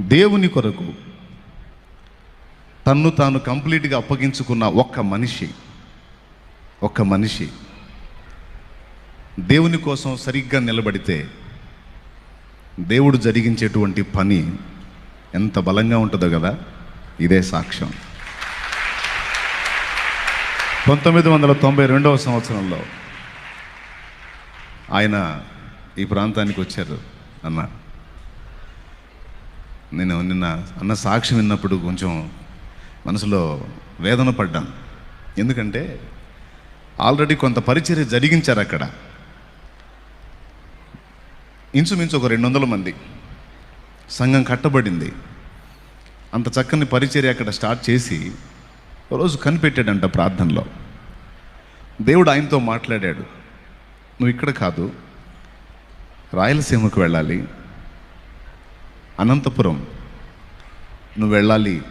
దేవుని కొరకు తన్ను తాను కంప్లీట్గా అప్పగించుకున్న ఒక్క మనిషి ఒక్క మనిషి దేవుని కోసం సరిగ్గా నిలబడితే దేవుడు జరిగించేటువంటి పని ఎంత బలంగా ఉంటుందో కదా ఇదే సాక్ష్యం. పంతొమ్మిది వందల తొంభై రెండవ సంవత్సరంలో ఆయన ఈ ప్రాంతానికి వచ్చారు అన్న. నేను నిన్న అన్న సాక్ష్యం విన్నప్పుడు కొంచెం మనసులో వేదన పడ్డాను. ఎందుకంటే ఆల్రెడీ కొంత పరిచర్య జరిగించారు అక్కడ. ఇంచుమించు ఒక రెండు వందల మంది సంఘం కట్టబడింది. అంత చక్కని పరిచర్య అక్కడ స్టార్ట్ చేసి రోజు కనిపెట్టాడంట ప్రార్థనలో. దేవుడు ఆయనతో మాట్లాడాడు నువ్వు ఇక్కడ కాదు రాయలసీమకు వెళ్ళాలి అనంతపురం. నువ్వు వెళ్ళాలి.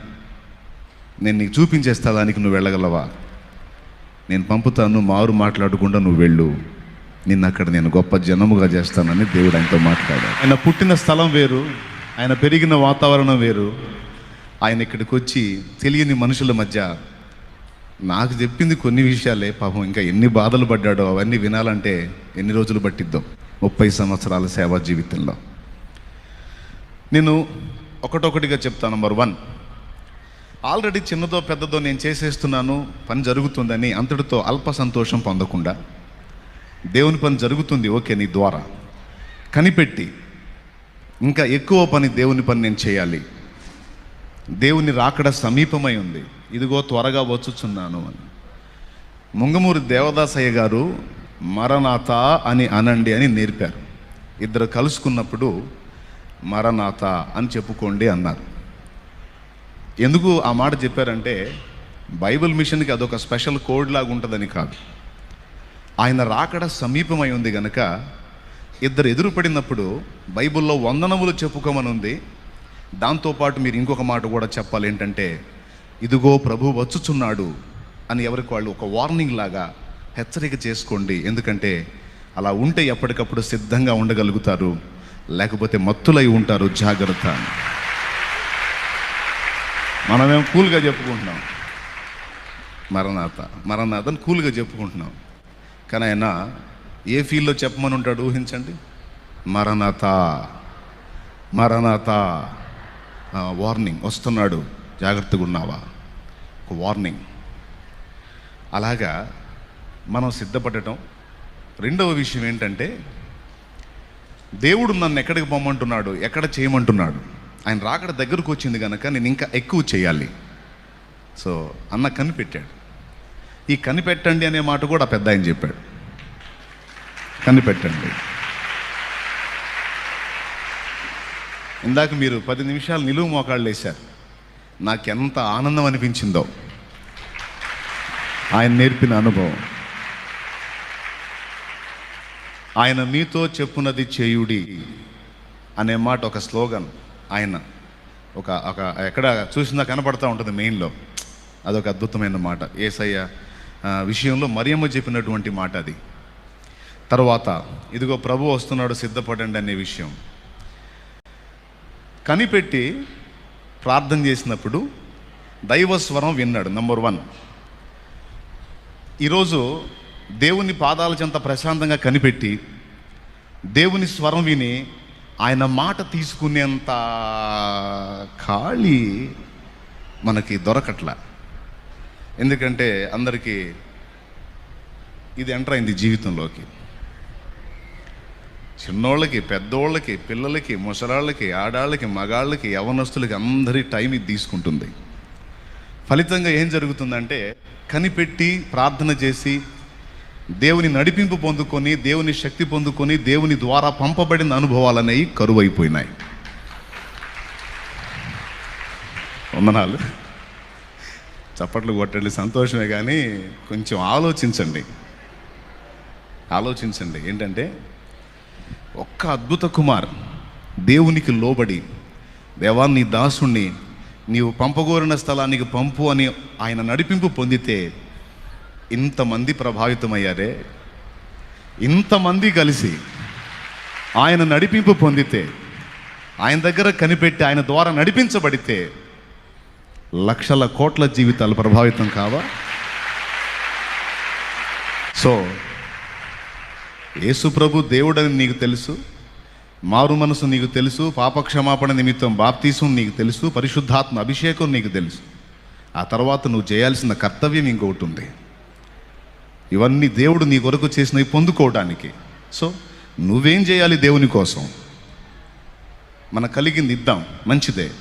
నేను నీకు చూపించే స్థలానికి నువ్వు వెళ్ళగలవా? నేను పంపుతాను మారు మాట్లాడకుండా నువ్వు వెళ్ళు. నిన్ను అక్కడ నేను గొప్ప జనముగా చేస్తానని దేవుడు ఆయనతో మాట్లాడాడు. ఆయన పుట్టిన స్థలం వేరు ఆయన పెరిగిన వాతావరణం వేరు. ఆయన ఇక్కడికి వచ్చి తెలియని మనుషుల మధ్య నాకు చెప్పింది కొన్ని విషయాలే పాపం ఇంకా ఎన్ని బాధలు పడ్డాడో అవన్నీ వినాలంటే ఎన్ని రోజులు పట్టిద్దో? ముప్పై సంవత్సరాల సేవా జీవితంలో. నేను ఒకటొకటిగా చెప్తాను నెంబర్ వన్ ఆల్రెడీ చిన్నదో పెద్దదో నేను చేసేస్తున్నాను పని జరుగుతుందని అంతటితో అల్ప సంతోషం పొందకుండా. దేవుని పని జరుగుతుంది ఓకే నీ ద్వారా. కనిపెట్టి ఇంకా ఎక్కువ పని దేవుని పని నేను చేయాలి. దేవుని రాకడ సమీపమై ఉంది. ఇదిగో త్వరగా వచ్చుచున్నాను అని. ముంగమూరి దేవదాసయ్య గారు మరణాత అని అనండి అని నేర్పారు. ఇద్దరు కలుసుకున్నప్పుడు మరనాథ అని చెప్పుకోండి అన్నారు. ఎందుకు ఆ మాట చెప్పారంటే బైబిల్ మిషన్కి అదొక స్పెషల్ కోడ్ లాగా ఉంటుందని కాదు. ఆయన రాకడ సమీపమై ఉంది గనక ఇద్దరు ఎదురుపడినప్పుడు బైబిల్లో వందనములు చెప్పుకోమని ఉంది దాంతోపాటు మీరు ఇంకొక మాట కూడా చెప్పాలి ఏంటంటే ఇదిగో ప్రభు వచ్చుచున్నాడు అని ఎవరికి వాళ్ళు ఒక వార్నింగ్ లాగా హెచ్చరిక చేసుకోండి. ఎందుకంటే అలా ఉంటే ఎప్పటికప్పుడు సిద్ధంగా ఉండగలుగుతారు. లేకపోతే మత్తులై ఉంటారు జాగ్రత్త మనమేం కూల్గా చెప్పుకుంటున్నాం. మరణాత. మరణాథని కూల్గా చెప్పుకుంటున్నాం. కానీ ఆయన ఏ ఫీల్డ్లో చెప్పమని ఉంటాడు ఊహించండి? మరణాత. మరణాత. వార్నింగ్. వస్తున్నాడు. జాగ్రత్తగా ఉన్నావా? ఒక వార్నింగ్. అలాగా మనం సిద్ధపడటం. రెండవ విషయం ఏంటంటే దేవుడు నన్ను ఎక్కడికి పొమ్మంటున్నాడు? ఎక్కడ చేయమంటున్నాడు? ఆయన రాకడ దగ్గరకు వచ్చింది కనుక నేను ఇంకా ఎక్కువ చేయాలి. సో అన్న కనిపెట్టాడు. ఈ కనిపెట్టండి అనే మాట కూడా పెద్ద ఆయన చెప్పాడు. కనిపెట్టండి. ఇందాక మీరు పది నిమిషాలు నిలువు మోకాళ్ళు వేశారు. నాకెంత ఆనందం అనిపించిందో. ఆయన నేర్పిన అనుభవం. ఆయన మీతో చెప్పునది చేయుడి అనే మాట ఒక స్లోగన్ ఆయన ఒక ఒక ఎక్కడ చూసినా కనపడతా ఉంటుంది మెయిన్లో. అదొక అద్భుతమైన మాట. ఏసయ్య విషయంలో మరియమ్మ చెప్పినటువంటి మాట అది. తర్వాత ఇదిగో ప్రభు వస్తున్నాడు సిద్ధపడండి అనే విషయం. కనిపెట్టి ప్రార్థన చేసినప్పుడు దైవస్వరం విన్నాడు నంబర్ వన్. ఈరోజు దేవుని పాదాల చెంత ప్రశాంతంగా కనిపెట్టి దేవుని స్వరం విని ఆయన మాట తీసుకునేంత ఖాళీ మనకి దొరకట్లా. ఎందుకంటే అందరికీ ఇది ఎంటర్ అయింది జీవితంలోకి. చిన్నోళ్ళకి పెద్దోళ్ళకి పిల్లలకి ముసలాళ్ళకి ఆడాళ్ళకి మగాళ్ళకి యవనస్తులకి అందరి టైం ఇది తీసుకుంటుంది. ఫలితంగా ఏం జరుగుతుందంటే కనిపెట్టి ప్రార్థన చేసి దేవుని నడిపింపు పొందుకొని దేవుని శక్తి పొందుకొని దేవుని ద్వారా పంపబడిన అనుభవాలు అనేవి కరువైపోయినాయి. వందనాలు. చప్పట్లు కొట్టండి సంతోషమే కానీ కొంచెం ఆలోచించండి. ఆలోచించండి. ఏంటంటే ఒక్క అద్భుత కుమార్ దేవునికి లోబడి దేవాన్ని దాసుణ్ణి నీవు పంపగోరిన స్థలానికి పంపు అని ఆయన నడిపింపు పొందితే ఇంతమంది ప్రభావితమయ్యారే ఇంతమంది కలిసి ఆయన నడిపింపు పొందితే ఆయన దగ్గర కనిపెట్టి ఆయన ద్వారా నడిపించబడితే లక్షల కోట్ల జీవితాలు ప్రభావితం కావా? సో యేసు ప్రభు దేవుడని నీకు తెలుసు మారు మనసు నీకు తెలుసు పాపక్షమాపణ నిమిత్తం బాప్తీసం నీకు తెలుసు పరిశుద్ధాత్మ అభిషేకం నీకు తెలుసు. ఆ తర్వాత నువ్వు చేయాల్సిన కర్తవ్యం ఇంకొకటి ఉంది. ఇవన్నీ దేవుడు నీ కొరకు చేసినవి పొందుకోవడానికి. సో నువ్వేం చేయాలి దేవుని కోసం? మన కలిగింది ఇద్దాం. మంచిదే.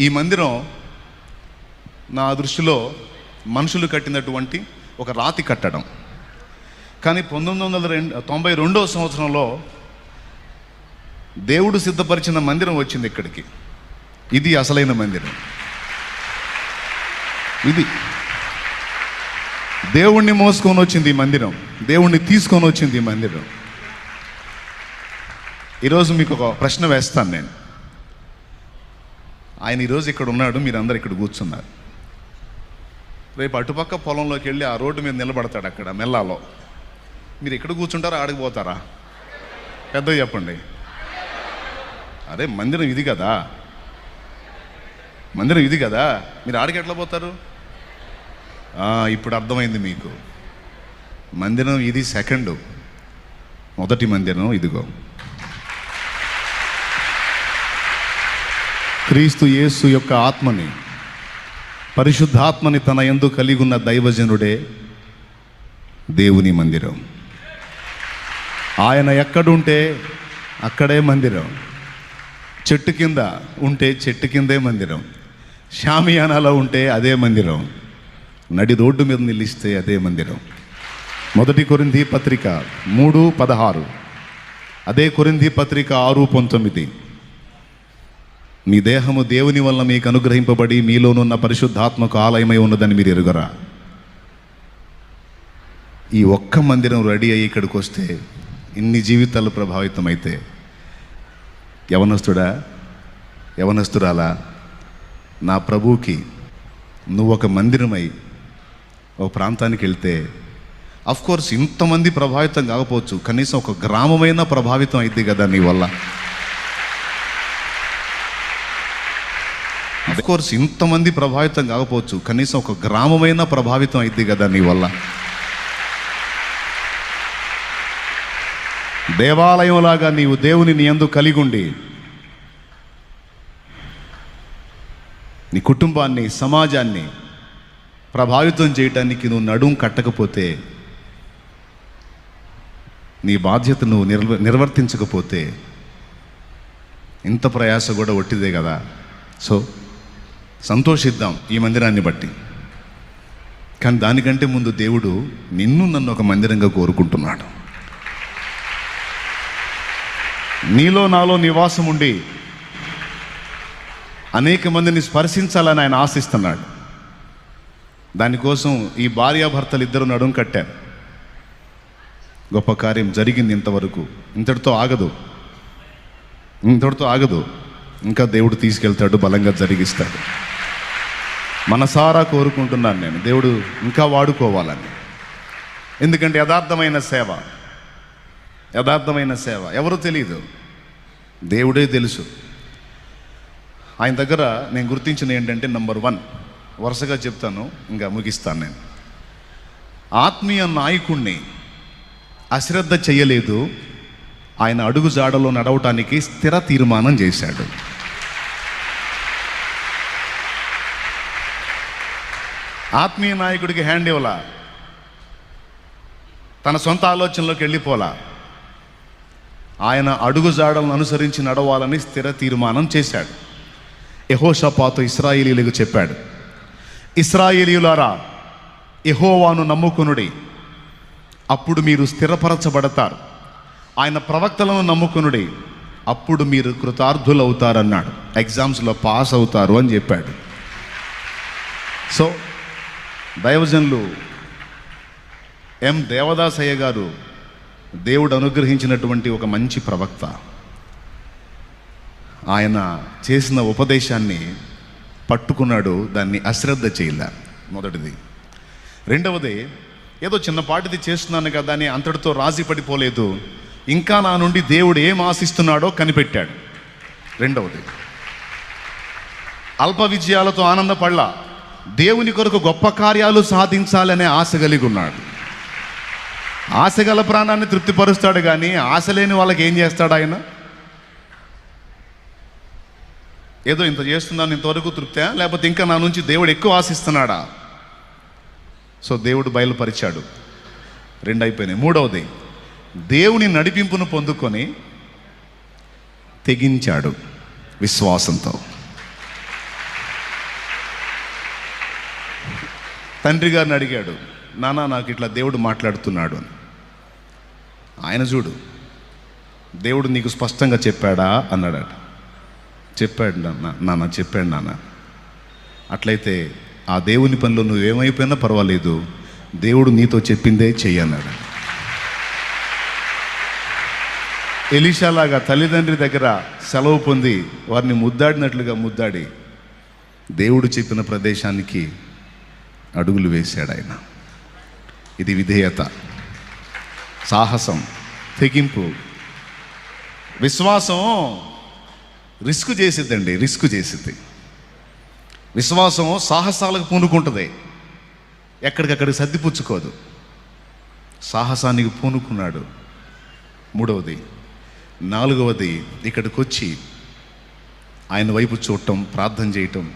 ఈ మందిరం నా దృష్టిలో మనుషులు కట్టినటువంటి ఒక రాతి కట్టడం. కానీ పంతొమ్మిది వందల రెండు తొంభై రెండవ సంవత్సరంలో దేవుడు సిద్ధపరిచిన మందిరం వచ్చింది ఇక్కడికి. ఇది అసలైన మందిరం. ఇది దేవుణ్ణి మోసుకొని వచ్చింది ఈ మందిరం. దేవుణ్ణి తీసుకొని వచ్చింది ఈ మందిరం. ఈరోజు మీకు ఒక ప్రశ్న వేస్తాను నేను. ఆయన ఈరోజు ఇక్కడ ఉన్నాడు మీరందరూ ఇక్కడ కూర్చున్నారు. రేపు అటుపక్క పొలంలోకి వెళ్ళి ఆ రోడ్డు మీద నిలబడతాడు అక్కడ మెల్లాలో. మీరు ఎక్కడ కూర్చుంటారా ఆడికి పోతారా? పెద్ద చెప్పండి. అదే మందిరం ఇది కదా. మందిరం ఇది కదా. మీరు ఆడికి ఎట్లా పోతారు? ఇప్పుడు అర్థమైంది మీకు. మందిరం ఇది సెకండ్ మొదటి మందిరం ఇదిగో. క్రీస్తు యేసు యొక్క ఆత్మని పరిశుద్ధాత్మని తన ఎందు కలిగి ఉన్న దైవజనుడే దేవుని మందిరం. ఆయన ఎక్కడుంటే అక్కడే మందిరం. చెట్టు కింద ఉంటే చెట్టు కిందే మందిరం. షామియానాలో ఉంటే అదే మందిరం. నడి రోడ్డు మీద నిలిస్తే అదే మందిరం. మొదటి కొరింది పత్రిక మూడు పదహారు. అదే కొరింది పత్రిక ఆరు పంతొమ్మిది. మీ దేహము దేవుని వల్ల మీకు అనుగ్రహింపబడి మీలోనున్న పరిశుద్ధాత్మకు ఆలయమై ఉన్నదని మీరు ఎరుగరా? ఈ ఒక్క మందిరం రెడీ అయ్యి ఇక్కడికి వస్తే ఇన్ని జీవితాలు ప్రభావితం అయితే యవనస్తుడా యవనస్తురాలా నా ప్రభువుకి నువ్వు ఒక మందిరమై ఒక ప్రాంతానికి వెళ్తే అఫ్ కోర్స్ ఇంతమంది ప్రభావితం కాకపోవచ్చు కనీసం ఒక గ్రామమైనా ప్రభావితం అయింది కదా నీ వల్ల. అఫ్ కోర్స్ ఇంతమంది ప్రభావితం కాకపోవచ్చు కనీసం ఒక గ్రామమైనా ప్రభావితం అయింది కదా నీ వల్ల. దేవాలయంలాగా నీవు దేవుని నీ ఎందు కలిగి ఉండి నీ కుటుంబాన్ని సమాజాన్ని ప్రభావితం చేయటానికి నువ్వు నడుం కట్టకపోతే నీ బాధ్యత నువ్వు నిర్వ నిర్వర్తించకపోతే ఇంత ప్రయాస కూడా ఒట్టిదే కదా. సో సంతోషిద్దాం ఈ మందిరాన్ని బట్టి. కానీ దానికంటే ముందు దేవుడు నిన్ను నన్ను ఒక మందిరంగా కోరుకుంటున్నాడు. నీలో నాలో నివాసం ఉండి అనేక మందిని స్పర్శించాలని ఆయన ఆశిస్తున్నాడు. దానికోసం ఈ భార్యాభర్తలు ఇద్దరు నడుం కట్టారు. గొప్ప కార్యం జరిగింది ఇంతవరకు. ఇంతటితో ఆగదు. ఇంతటితో ఆగదు. ఇంకా దేవుడు తీసుకెళ్తాడు బలంగా జరిగిస్తాడు. మనసారా కోరుకుంటున్నాను నేను. దేవుడు ఇంకా వాడుకోవాలని. ఎందుకంటే యథార్థమైన సేవ. యథార్థమైన సేవ. ఎవరు తెలియదు దేవుడే తెలుసు. ఆయన దగ్గర నేను గుర్తించిన ఏంటంటే నంబర్ వన్ వరుసగా చెప్తాను ఇంకా ముగిస్తాను నేను. ఆత్మీయ నాయకుణ్ణి అశ్రద్ధ చేయలేదు. ఆయన అడుగు జాడలో నడవటానికి స్థిర తీర్మానం చేశాడు. ఆత్మీయ నాయకుడికి హ్యాండ్ ఇవ్వలా? తన సొంత ఆలోచనలోకి వెళ్ళిపోలా ఆయన అడుగు జాడలను అనుసరించి నడవాలని స్థిర తీర్మానం చేశాడు. యహోషపాతో ఇస్రాయిలీలకు చెప్పాడు. ఇస్రాయేలీయులారా ఎహోవాను నమ్ముకునుడి. అప్పుడు మీరు స్థిరపరచబడతారు. ఆయన ప్రవక్తలను నమ్ముకునుడి. అప్పుడు మీరు కృతార్థులవుతారన్నాడు. ఎగ్జామ్స్లో పాస్ అవుతారు అని చెప్పాడు. సో దైవజనులు ఎం. దేవదాసయ్య గారు దేవుడు అనుగ్రహించినటువంటి ఒక మంచి ప్రవక్త. ఆయన చేసిన ఉపదేశాన్ని పట్టుకున్నాడు దాన్ని అశ్రద్ధ చేయలే. మొదటిది. రెండవది ఏదో చిన్నపాటిది చేస్తున్నాను కదా అని అంతటితో రాజీ పడిపోలేదు. ఇంకా నా నుండి దేవుడు ఏం ఆశిస్తున్నాడో కనిపెట్టాడు. రెండవది అల్ప విజయాలతో ఆనందపడలా. దేవుని కొరకు గొప్ప కార్యాలు సాధించాలనే ఆశ కలిగి ఉన్నాడు. ఆశ గల ప్రాణాన్ని తృప్తిపరుస్తాడు కానీ ఆశ లేని వాళ్ళకి ఏం చేస్తాడు ఆయన? ఏదో ఇంత చేస్తున్నాను ఇంతవరకు తృప్తి? లేకపోతే ఇంకా నా నుంచి దేవుడు ఎక్కువ ఆశిస్తున్నాడా? సో దేవుడు బయలుపరిచాడు. రెండు అయిపోయినాయి మూడవది దేవుని నడిపింపును పొందుకొని తెగించాడు విశ్వాసంతో. తండ్రి గారిని అడిగాడు నానా నాకు ఇట్లా దేవుడు మాట్లాడుతున్నాడు అని. ఆయన చూడు దేవుడు నీకు స్పష్టంగా చెప్పాడా? అన్నాడట. చెప్పాడు నాన్న నాన్న చెప్పాడు నాన్న. అట్లయితే ఆ దేవుని పనిలో నువ్వేమైపోయినా పర్వాలేదు. దేవుడు నీతో చెప్పిందే చెయ్యన్నాడు. ఎలీషాలాగా తల్లిదండ్రి దగ్గర సెలవు పొంది వారిని ముద్దాడినట్లుగా ముద్దాడి దేవుడు చెప్పిన ప్రదేశానికి అడుగులు వేశాడు ఆయన. ఇది విధేయత సాహసం తెగింపు విశ్వాసం. రిస్క్ చేసిద్దండి రిస్క్ చేసిద్ది. విశ్వాసం సాహసాలకు పూనుకుంటుంది. ఎక్కడికక్కడికి సర్దిపుచ్చుకోదు సాహసానికి పూనుకున్నాడు. మూడవది నాలుగవది ఇక్కడికి వచ్చి ఆయన వైపు చూడటం ప్రార్థన చేయటం.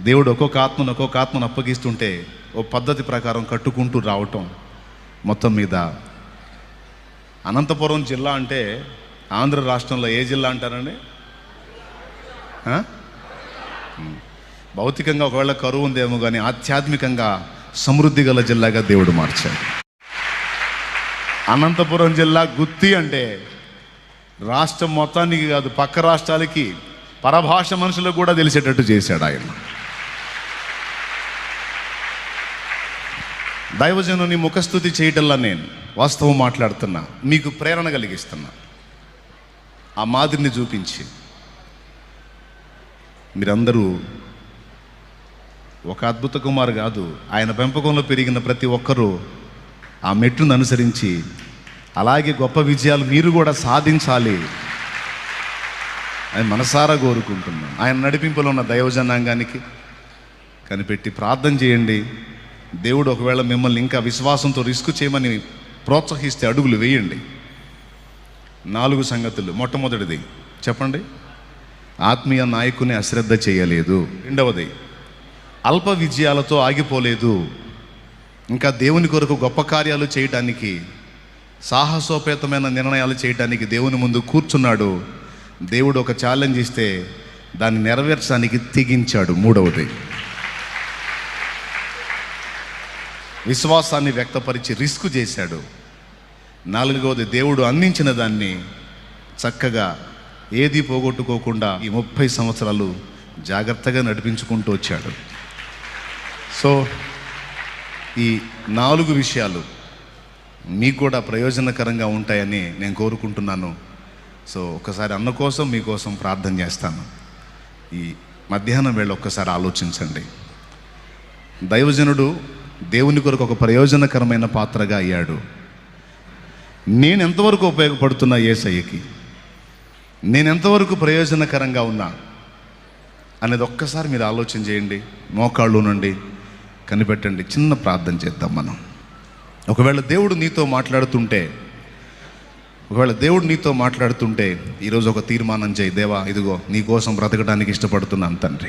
దేవుడు ఒక్కొక్క ఆత్మను ఒక్కొక్క ఆత్మను అప్పగిస్తుంటే ఓ పద్ధతి ప్రకారం కట్టుకుంటూ రావటం మొత్తం మీద. అనంతపురం జిల్లా అంటే ఆంధ్ర రాష్ట్రంలో ఏ జిల్లా అంటారండి? భౌతికంగా ఒకవేళ కరువు ఉందేమో కానీ ఆధ్యాత్మికంగా సమృద్ధి గల జిల్లాగా దేవుడు మార్చాడు. అనంతపురం జిల్లా గుత్తి అంటే రాష్ట్రం మొత్తానికి కాదు పక్క రాష్ట్రాలకి పరభాష మనుషులకు కూడా తెలిసేటట్టు చేశాడు ఆయన. దైవజనుని ముఖస్థుతి చేయటంలా నేను వాస్తవం మాట్లాడుతున్నా మీకు ప్రేరణ కలిగిస్తున్నా. ఆ మాదిరిని చూపించి మీరందరూ ఒక అద్భుత కుమారు కాదు. ఆయన పెంపకంలో పెరిగిన ప్రతి ఒక్కరూ ఆ మెట్టును అనుసరించి అలాగే గొప్ప విజయాలు మీరు కూడా సాధించాలి అని మనసారా కోరుకుంటున్నాం. ఆయన నడిపింపులో ఉన్న దైవజనాంగానికి కనిపెట్టి ప్రార్థన చేయండి. దేవుడు ఒకవేళ మిమ్మల్ని ఇంకా విశ్వాసంతో రిస్క్ చేయమని ప్రోత్సహిస్తే అడుగులు వేయండి. నాలుగు సంగతులు మొట్టమొదటిది. చెప్పండి. ఆత్మీయ నాయకుని అశ్రద్ధ చేయలేదు. రెండవది అల్ప విజయాలతో ఆగిపోలేదు. ఇంకా దేవుని కొరకు గొప్ప కార్యాలు చేయటానికి సాహసోపేతమైన నిర్ణయాలు చేయటానికి దేవుని ముందు కూర్చున్నాడు. దేవుడు ఒక ఛాలెంజ్ ఇస్తే దాన్ని నెరవేర్చడానికి తెగించాడు. మూడవది విశ్వాసాన్ని వ్యక్తపరిచి రిస్క్ చేశాడు. నాలుగవది దేవుడు అందించిన దాన్ని చక్కగా ఏది పోగొట్టుకోకుండా ఈ ముప్పై సంవత్సరాలు జాగ్రత్తగా నడిపించుకుంటూ వచ్చాడు. సో ఈ నాలుగు విషయాలు మీకు కూడా ప్రయోజనకరంగా ఉంటాయని నేను కోరుకుంటున్నాను. సో ఒకసారి అన్న కోసం మీకోసం ప్రార్థన చేస్తాను. ఈ మధ్యాహ్నం వేళ ఒక్కసారి ఆలోచించండి. దైవజనుడు దేవుని కొరకు ఒక ప్రయోజనకరమైన పాత్రగా అయ్యాడు. నేను ఎంతవరకు ఉపయోగపడుతున్నా ఏసయ్యకి? నేను ఎంతవరకు ప్రయోజనకరంగా ఉన్నా అనేది ఒక్కసారి మీరు ఆలోచన చేయండి మోకాళ్ళు నుండి కనిపెట్టండి చిన్న ప్రార్థన చేద్దాం మనం. ఒకవేళ దేవుడు నీతో మాట్లాడుతుంటే ఒకవేళ దేవుడు నీతో మాట్లాడుతుంటే ఈరోజు ఒక తీర్మానం చేయి దేవా ఇదిగో నీ కోసం బ్రతకడానికి ఇష్టపడుతున్నాను తండ్రి.